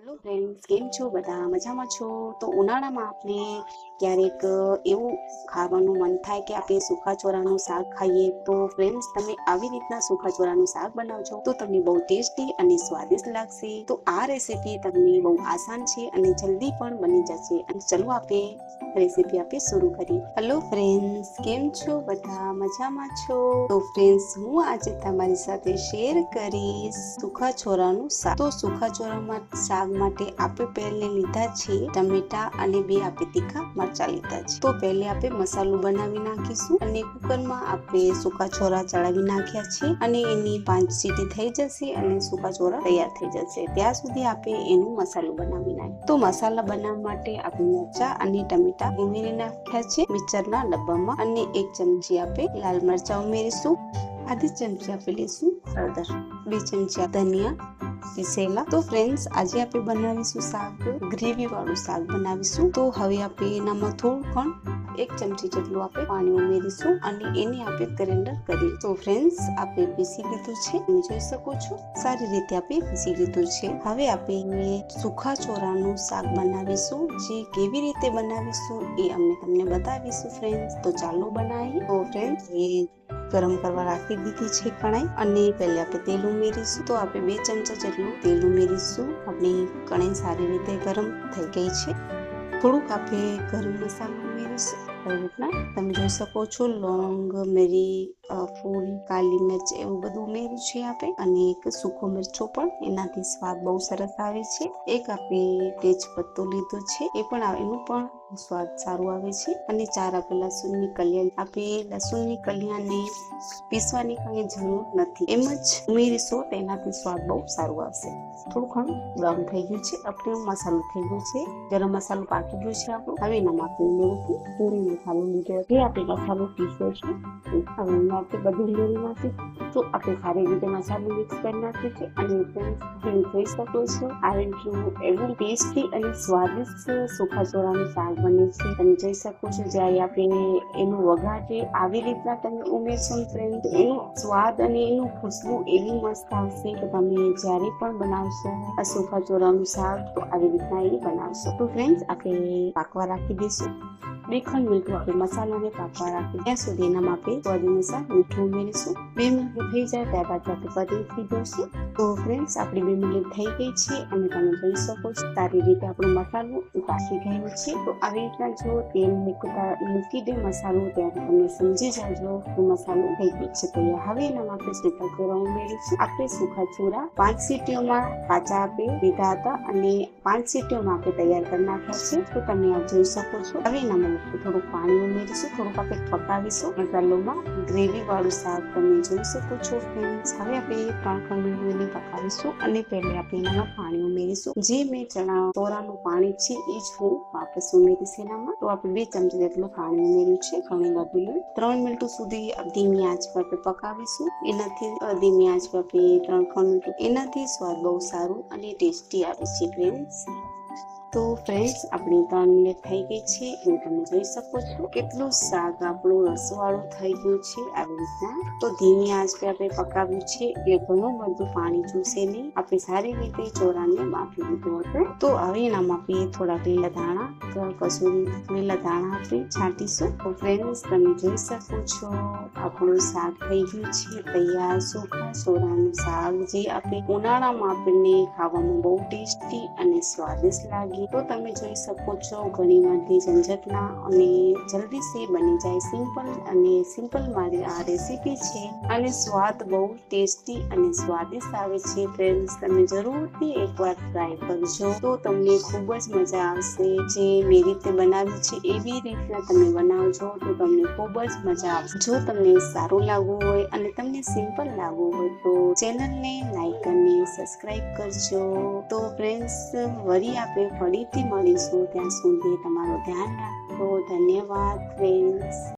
Hello friends, કેમ છો? બધા મજામાં છો? તો ઉનાળામાં આપણે ક્યારેક એવું ખાવાનું મન થાય કે આપણે સૂકા ચોરાનું શાક ખાઈએ, તો ફ્રેન્ડ્સ, તમે આવી રીતના સૂકા ચોરાનું શાક બનાવજો. તો તમને બહુ ટેસ્ટી અને સ્વાદિષ્ટ લાગશે. તો આ રેસીપી તમને બહુ આસાન છે અને જલ્દી પણ બની જશે. અને ચલો આપણે રેસીપી આપણે શરૂ કરીએ. હેલો ફ્રેન્ડ્સ, કેમ છો? બધા મજામાં છો? તો ફ્રેન્ડ્સ, હું આજે તમારી સાથે શેર કરીશ સૂકા ચોરાનું શાક. તો સૂકા ચોરામાં શાક માટે આપણે પહેલે લીધા છે ટમેટા અને બે આપણે તીખા મરચા લીધા છે. તો પહેલે આપણે મસાલો બનાવી નાખીશું અને કુકરમાં આપણે સૂકા છોરા ચડાવી નાખ્યા છે અને એની પાંચ સીટી થઈ જશે અને સૂકા છોરા તૈયાર થઈ જશે. ત્યાં સુધી આપણે એનું મસાલો બનાવી નાખીએ તો મસાલા બનાવવા માટે આપણે મરચા અને ટમેટા ઉમેરી નાખ્યા છે મિક્સરના ડબ્બામાં અને એક ચમચી આપણે લાલ મરચા ઉમેરીશું. આધી ચમચી આપી લઈશું હળદર, બે ચમચી ધનિયા પીસેલા તો ફ્રેન્ડ્સ આજે આપણે બનાવીશું શાક ગ્રેવી વાળું શાક બનાવીશું. તો હવે આપણે એનામાં થોડું પણ એક ચમચી જેટલું આપણે પાણી ઉમેરીશું અને એને આપણે ગ્રેન્ડર કરીએ તો ફ્રેન્ડ્સ આપણે પીસી લીધું છે. તમે જોઈ શકો છો, સારી રીતે આપણે પીસી લીધું છે. હવે આપણે સુખા ચોરાનું શાક બનાવીશું. જે કેવી રીતે બનાવીશું એ અમે તમને બતાવીશું ફ્રેન્ડ્સ તો ચાલો બનાવીએ. તો ફ્રેન્ડ્સ એ ગરમ કરવા રાખી દીધી છે કણાઈ. અને પહેલે આપણે તેલ ઉમેરીશું. તો આપણે બે ચમચા જેટલું તેલ ઉમેરીશું. આપણી કણાઈ સારી રીતે ગરમ થઈ ગઈ છે. થોડુંક આપણે ગરમ મસાલો ઉમેરીશું. આવી રીતના તમે જોઈ શકો છો. લોંગ મેરી ફૂલ, કાલી મિર્ચ એવું બધું ઉમેર્યું છે આપણે. અને એક સૂકો મરચો પણ એનાથી સ્વાદ બહુ સરસ આવે છે. એક આપણે તેજ પત્તો લીધો છે, એ પણ એનું પણ સ્વાદ સારું આવે છે. અને ચાર આપણે લસણની કલિયા, આપણે લસણની કલિયાને પીસવાની કઈ જરૂર નથી. એમ જ ઉમેરીશો તો એનાથી સ્વાદ બહુ સારું આવશે. થોડું ઘણું બ્રાઉન થઈ ગયું છે. આપણે મસાલો થઈ ગયો છે. ગરમ મસાલો પાકી ગયો છે આપણો. હવે આપણે ઉમેરીશું. પૂરી મસાલો લીધો છે. આપણે મસાલો પીસ્યો છે. હવે આપણે બધું ઉમેરી નાખીશું તો આપણે સારી રીતે મસાલો મિક્સ કરી નાખ્યો છે અને તમે જોઈ શકો છો. આ રીતનું એવું ટેસ્ટી અને સ્વાદિષ્ટ સુખા ચોરાનું શાક બને છે. તમે જોઈ શકો છો જ્યારે આપણે એનું વઘાર આવી રીતના તમે ઉમેરશો ફ્રેન્ડ એનો સ્વાદ અને એનું ખુશ્બુ એવી મસ્ત આવશે કે તમે જ્યારે પણ બનાવશો આ સુખા ચોરાનું શાક, તો આવી રીતના એ બનાવશો. તો ફ્રેન્ડ્સ આપણે પાકવા રાખી દઈશું. બે ખંડ મીઠું આપણે મસાલાને પાકવા રાખી ત્યાં સુધી એનામાં આપણે સ્વાદ અનુસાર મીઠું ઉમેરીશું બે મિનિટ થઈ જાય ત્યારબાદ આપણે પરીથી દઈશું તો ફ્રેન્ડ્સ આપણી બે મિનિટ થઈ ગઈ છે અને તમે જોઈ શકો છો સારી રીતે આપણો મસાલો પાકી ગયો છે તો આવી રીતના જો તેલ મૂકતા મૂકી દે મસાલો ત્યારે તમે સમજી જાજો કે મસાલો થઈ ગયો છે તૈયાર હવે એનામાં આપણે સૂકા ચોરા ઉમેરીશું આપણે સૂકા ચોરા પાંચ સીટીઓમાં કાચા આપે લીધા હતા અને પાંચ સીટીઓમાં આપણે તૈયાર કરી નાખ્યા છે તો તમે આ જોઈ શકો છો હવે એનામાં થોડુંક પાણી ઉમેરીશું થોડુંક આપણે પકાવીશું મસાલોમાં ગ્રેવી વાળું શાક તમે જોઈ શકો છો. ફ્રેન્ડ્સ, હવે આપણે એને પકાવીશું અને પહેલે આપણે એનામાં પાણી ઉમેરીશું. જે મેં ચણા ચોરાનું પાણી છે એ જ હું વાપસ ઉમેરીશ એનામાં. તો આપણે બે ચમચી જેટલું પાણી ઉમેર્યું છે, ઘણી બધું ત્રણ મિનિટ સુધી ધીમી આંચ પર આપણે પકાવીશું. એનાથી ધીમી આંચ પર આપણે ત્રણ ખંડ મિનિટ એનાથી સ્વાદ બહુ સારું અને ટેસ્ટી આવે છે, ફ્રેન્ડ્સ. તો ફ્રેન્ડ્સ આપણી ત્રણ મિનિટ થઈ ગઈ છે અને તમે જોઈ શકો છો. કેટલું શાક આપણું રસવાળું થઈ ગયું છે આવી રીતના. તો ધીમી આંચ પે આપણે પકાવ્યું છે. એટલે ઘણું બધું પાણી ચૂસે નહીં. આપણે સારી રીતે ચોરાને માપી દીધું હતું. તો હવે એના માપીએ થોડા લીલા ધાણા કસુરી લીલા ધાણા આપણે છાંટીશું. તો ફ્રેન્ડ્સ તમે જોઈ શકો છો આપણું શાક થઈ ગયું છે. તૈયાર સૂકા સોરાનું શાક જે આપણે ઉનાળામાં આપણને ખાવામાં બહુ ટેસ્ટી અને સ્વાદિષ્ટ લાગે તો તમે જોઈ શકો છો ઘણી બધી ઝંઝટના અને જલ્દીથી બની જાય સિમ્પલ અને સિમ્પલ મારી આ રેસીપી છે. અને સ્વાદ બહુ ટેસ્ટી અને સ્વાદિષ્ટ આવે છે ફ્રેન્ડ્સ તમે જરૂરથી એકવાર ટ્રાય કરજો. તો તમને ખૂબ જ મજા આવશે જે મેં રીતે બનાવી છે એવી રીતના તમે બનાવજો તો તમને ખૂબ જ મજા આવશે. જો તમને સારું લાગવું હોય અને તમને સિમ્પલ લાગવું હોય તો ચેનલને લાઈક અને સબસ્ક્રાઈબ કરજો. તો ફ્રેન્ડ્સ વળી આપણે ફરીથી મળીશું. ત્યાં સુધી તમારું ધ્યાન રાખજો ધન્યવાદ ફ્રેન્ડ્સ